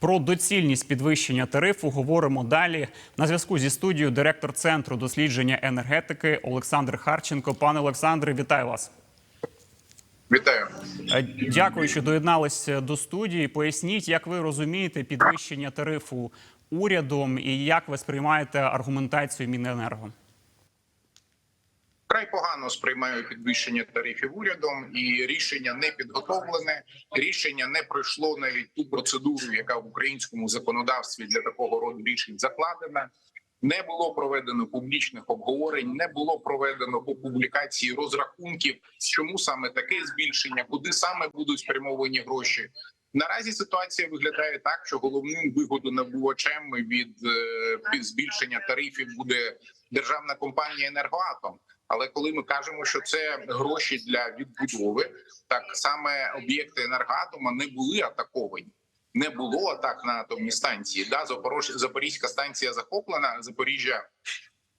Про доцільність підвищення тарифу говоримо далі. На зв'язку зі студією директор центру дослідження енергетики Олександр Харченко. Пане Олександре, вітаю вас. Вітаю. Е, Дякую, що доєдналися до студії. Поясніть, як ви розумієте підвищення тарифу урядом і як ви сприймаєте аргументацію Міненерго? Погано сприймаю підвищення тарифів урядом, і рішення не підготовлене. Рішення не пройшло навіть ту процедуру, яка в українському законодавстві для такого роду рішень закладена. Не було проведено публічних обговорень, не було проведено по публікації розрахунків, чому саме таке збільшення, куди саме будуть спрямовані гроші. Наразі ситуація виглядає так, що головним вигодонабувачем від е, збільшення тарифів буде державна компанія Енергоатом. Але коли ми кажемо, що це гроші для відбудови, так саме об'єкти енергоатома не були атаковані. Не було атак на атомні станції. Да, Запорож... Запорізька станція захоплена. Запоріжжя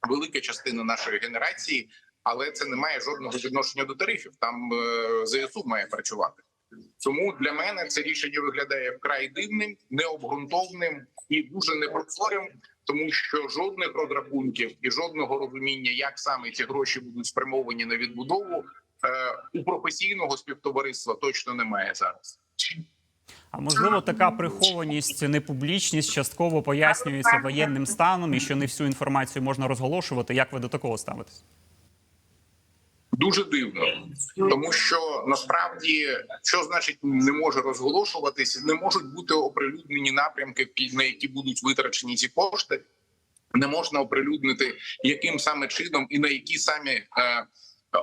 велика частина нашої генерації, але це не має жодного відношення до тарифів. Там е, ЗСУ має працювати. Тому для мене це рішення виглядає вкрай дивним, необґрунтовним і дуже непрозорим, тому що жодних розрахунків і жодного розуміння, як саме ці гроші будуть спрямовані на відбудову е, у професійного співтовариства точно немає зараз. А можливо, така прихованість, непублічність частково пояснюється воєнним станом і що не всю інформацію можна розголошувати. Як ви до такого ставитесь? Дуже дивно, тому що насправді що значить не може розголошуватись, не можуть бути оприлюднені напрямки, на які будуть витрачені ці кошти. Не можна оприлюднити, яким саме чином і на які самі е,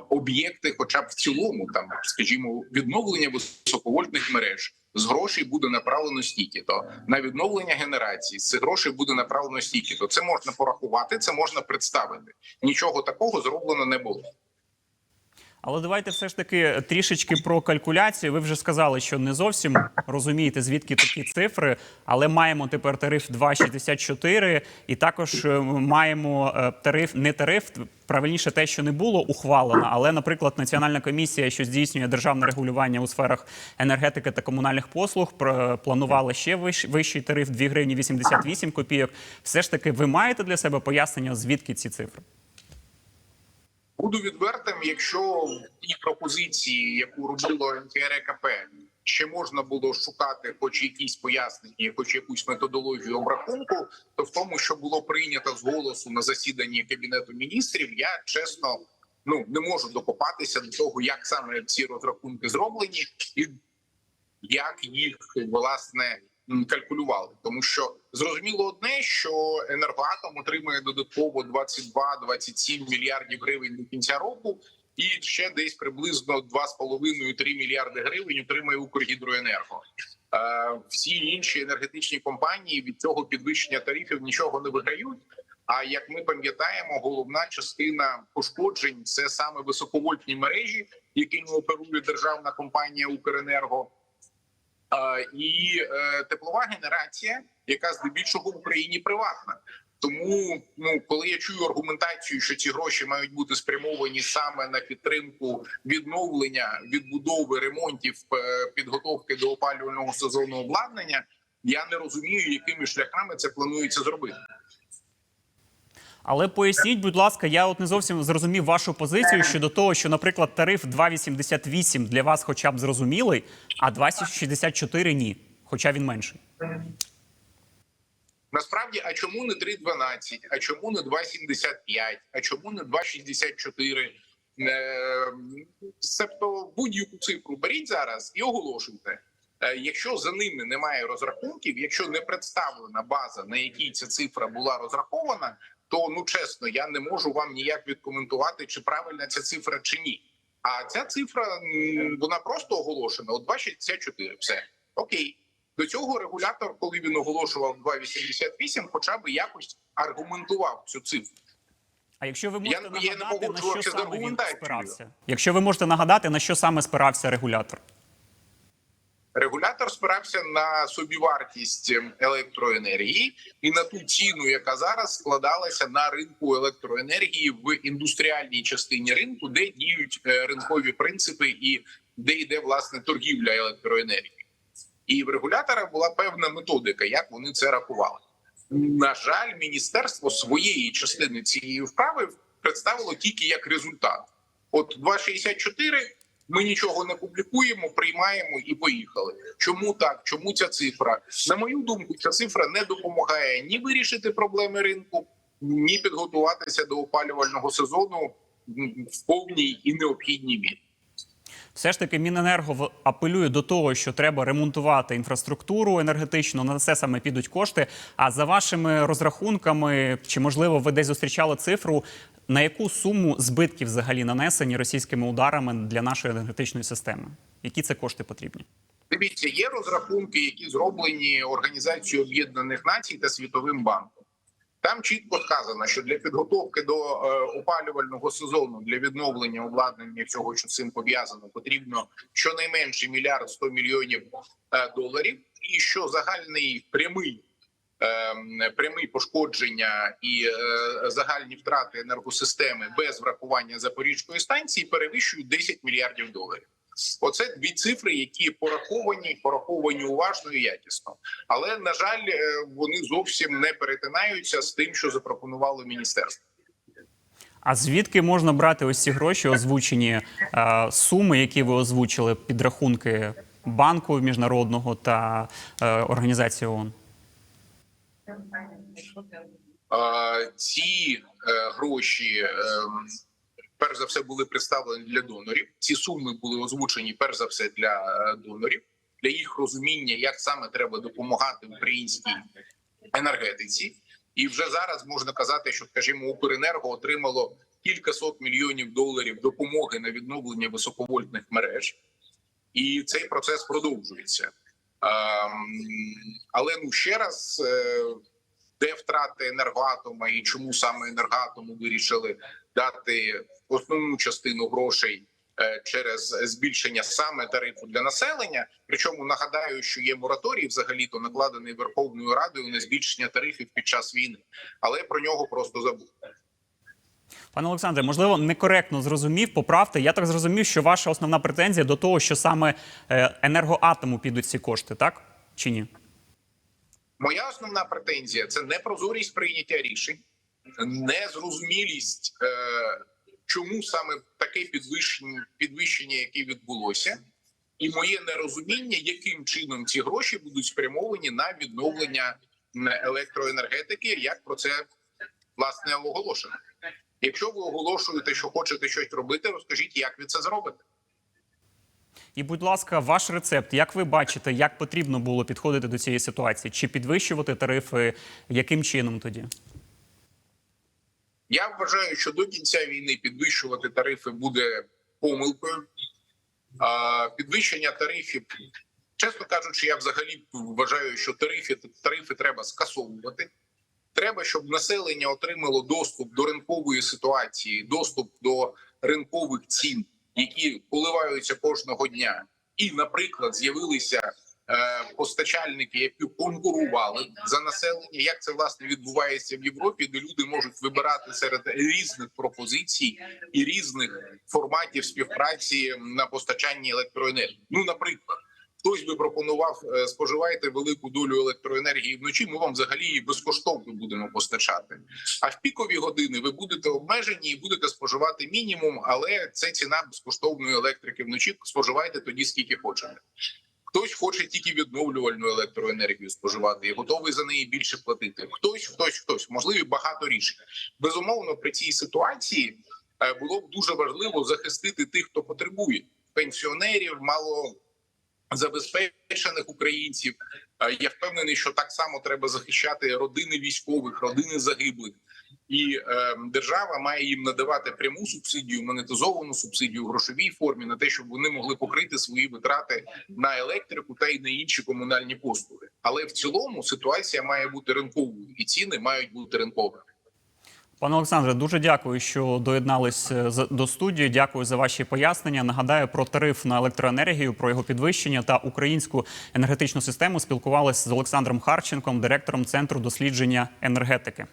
об'єкти, хоча б в цілому, там скажімо, відновлення високовольтних мереж з грошей буде направлено стільки, то на відновлення генерації з грошей буде направлено стільки. То це можна порахувати, це можна представити. Нічого такого зроблено не було. Але давайте все ж таки трішечки про калькуляцію. Ви вже сказали, що не зовсім розумієте, звідки такі цифри, але маємо тепер тариф 2,64 і також е, маємо е, тариф, не тариф, правильніше те, що не було ухвалено. Але, наприклад, Національна комісія, що здійснює державне регулювання у сферах енергетики та комунальних послуг, планувала ще вищ- вищий тариф 2 гривні 88 копійок. Все ж таки, ви маєте для себе пояснення, звідки ці цифри? Буду відвертим, якщо в тій пропозиції, яку робило НКРКП, ще можна було шукати, хоч якісь пояснення, хоч якусь методологію обрахунку, то в тому, що було прийнято з голосу на засіданні кабінету міністрів, я чесно ну не можу докопатися до того, як саме ці розрахунки зроблені, і як їх власне калькулювали, тому що зрозуміло одне, що енергоатом отримує додатково 22-27 мільярдів гривень до кінця року, і ще десь приблизно 2,5-3 мільярди гривень отримує Укргідроенерго. Е, Всі інші енергетичні компанії від цього підвищення тарифів нічого не виграють. А як ми пам'ятаємо, головна частина пошкоджень це саме високовольтні мережі, якими оперує державна компанія Укренерго. І е, теплова генерація, яка здебільшого в Україні приватна. Тому, ну коли я чую аргументацію, що ці гроші мають бути спрямовані саме на підтримку відновлення, відбудови ремонтів, е, підготовки до опалювального сезону обладнання, я не розумію, якими шляхами це планується зробити. Але поясніть, будь ласка, я от не зовсім зрозумів вашу позицію щодо того, що, наприклад, тариф 2,88 для вас хоча б зрозумілий, а 2,64 – ні, хоча він менший. Насправді, а чому не 3,12, а чому не 2,75, а чому не 2,64? Е, Себто будь-яку цифру беріть зараз і оголошуйте. Е, Якщо за ними немає розрахунків, якщо не представлена база, на якій ця цифра була розрахована, то ну чесно, я не можу вам ніяк відкоментувати, чи правильна ця цифра чи ні. А ця цифра вона просто оголошена. От 2,64, все окей. До цього регулятор, коли він оголошував 2,88, хоча б якось аргументував цю цифру. А якщо ви можете Я- я нагадати, на що саме він спирався? Якщо ви можете нагадати, на що саме спирався регулятор? Регулятор спирався на собівартість електроенергії і на ту ціну, яка зараз складалася на ринку електроенергії в індустріальній частині ринку, де діють е, ринкові принципи і де йде власне торгівля електроенергії. і в регулятора була певна методика, як вони це рахували. На жаль, міністерство своєї частини цієї вправи представило тільки як результат. От 2,64 ми нічого не публікуємо, приймаємо і поїхали. Чому так? Чому ця цифра? На мою думку, ця цифра не допомагає ні вирішити проблеми ринку, ні підготуватися до опалювального сезону в повній і необхідній мірі. Все ж таки, Міненерго апелює до того, що треба ремонтувати інфраструктуру енергетичну. На це саме підуть кошти. А за вашими розрахунками, чи можливо ви десь зустрічали цифру, на яку суму збитків взагалі нанесені російськими ударами для нашої енергетичної системи? Які це кошти потрібні? Дивіться, є розрахунки, які зроблені Організацією Об'єднаних Націй та Світовим банком. Там чітко сказано, що для підготовки до е, опалювального сезону для відновлення обладнання всього, що цим пов'язано, потрібно щонайменше мільярд 100 мільйонів е, доларів, і що загальний прямий. е, Прямі пошкодження і е, загальні втрати енергосистеми без врахування Запорізької станції перевищують 10 мільярдів доларів. Оце дві цифри, які пораховані, пораховані уважно і якісно. Але на жаль, е, вони зовсім не перетинаються з тим, що запропонувало міністерство. А звідки можна брати ось ці гроші, озвучені е, суми, які ви озвучили, підрахунки банку міжнародного та е, організації ООН? Ці е, гроші е, перш за все були представлені для донорів. Ці суми були озвучені перш за все для е, донорів, для їх розуміння, як саме треба допомагати українській енергетиці. І вже зараз можна казати, що скажімо, Укренерго отримало кількасот мільйонів доларів допомоги на відновлення високовольтних мереж, і цей процес продовжується. Ем, Але ну ще раз, е, де втрати енергоатома і чому саме енергоатому вирішили дати основну частину грошей е, через збільшення саме тарифу для населення. Причому нагадаю, що є мораторій, взагалі то накладений Верховною Радою на збільшення тарифів під час війни, але про нього просто забули. Пане Олександре, можливо, некоректно зрозумів, поправте. Я так зрозумів, що ваша основна претензія до того, що саме е, енергоатому підуть ці кошти, так чи ні? Моя основна претензія це непрозорість прийняття рішень, незрозумілість, е, чому саме таке підвищення, підвищення, яке відбулося, і моє нерозуміння, яким чином ці гроші будуть спрямовані на відновлення електроенергетики, як про це власне оголошено. Якщо ви оголошуєте, що хочете щось робити, розкажіть, як ви це зробите. І, будь ласка, ваш рецепт, як ви бачите, як потрібно було підходити до цієї ситуації? Чи підвищувати тарифи? Яким чином тоді? Я вважаю, що до кінця війни підвищувати тарифи буде помилкою. А підвищення тарифів, чесно кажучи, я взагалі вважаю, що тарифи, тарифи треба скасовувати. Треба, щоб населення отримало доступ до ринкової ситуації, доступ до ринкових цін, які коливаються кожного дня. І, наприклад, з'явилися е, постачальники, які конкурували за населення. Як це власне відбувається в Європі, де люди можуть вибирати серед різних пропозицій і різних форматів співпраці на постачанні електроенергії? Ну, наприклад. Хтось би пропонував е, споживайте велику долю електроенергії вночі. Ми вам взагалі її безкоштовно будемо постачати. А в пікові години ви будете обмежені і будете споживати мінімум, але це ціна безкоштовної електрики вночі. Споживайте тоді скільки хочете. Хтось хоче тільки відновлювальну електроенергію споживати і готовий за неї більше платити. Хтось, хтось, хтось можливі багато рішень. Безумовно, при цій ситуації е, було б дуже важливо захистити тих, хто потребує пенсіонерів, мало забезпечених українців. Е, Я впевнений, що так само треба захищати родини військових, родини загиблих, і е, держава має їм надавати пряму субсидію, монетизовану субсидію в грошовій формі на те, щоб вони могли покрити свої витрати на електрику та й на інші комунальні послуги. Але в цілому ситуація має бути ринковою, і ціни мають бути ринковими. Пане Олександре, дуже дякую, що доєднались е, до студії. Дякую за ваші пояснення. Нагадаю про тариф на електроенергію, про його підвищення та українську енергетичну систему. Спілкувалися з Олександром Харченком, директором центру дослідження енергетики.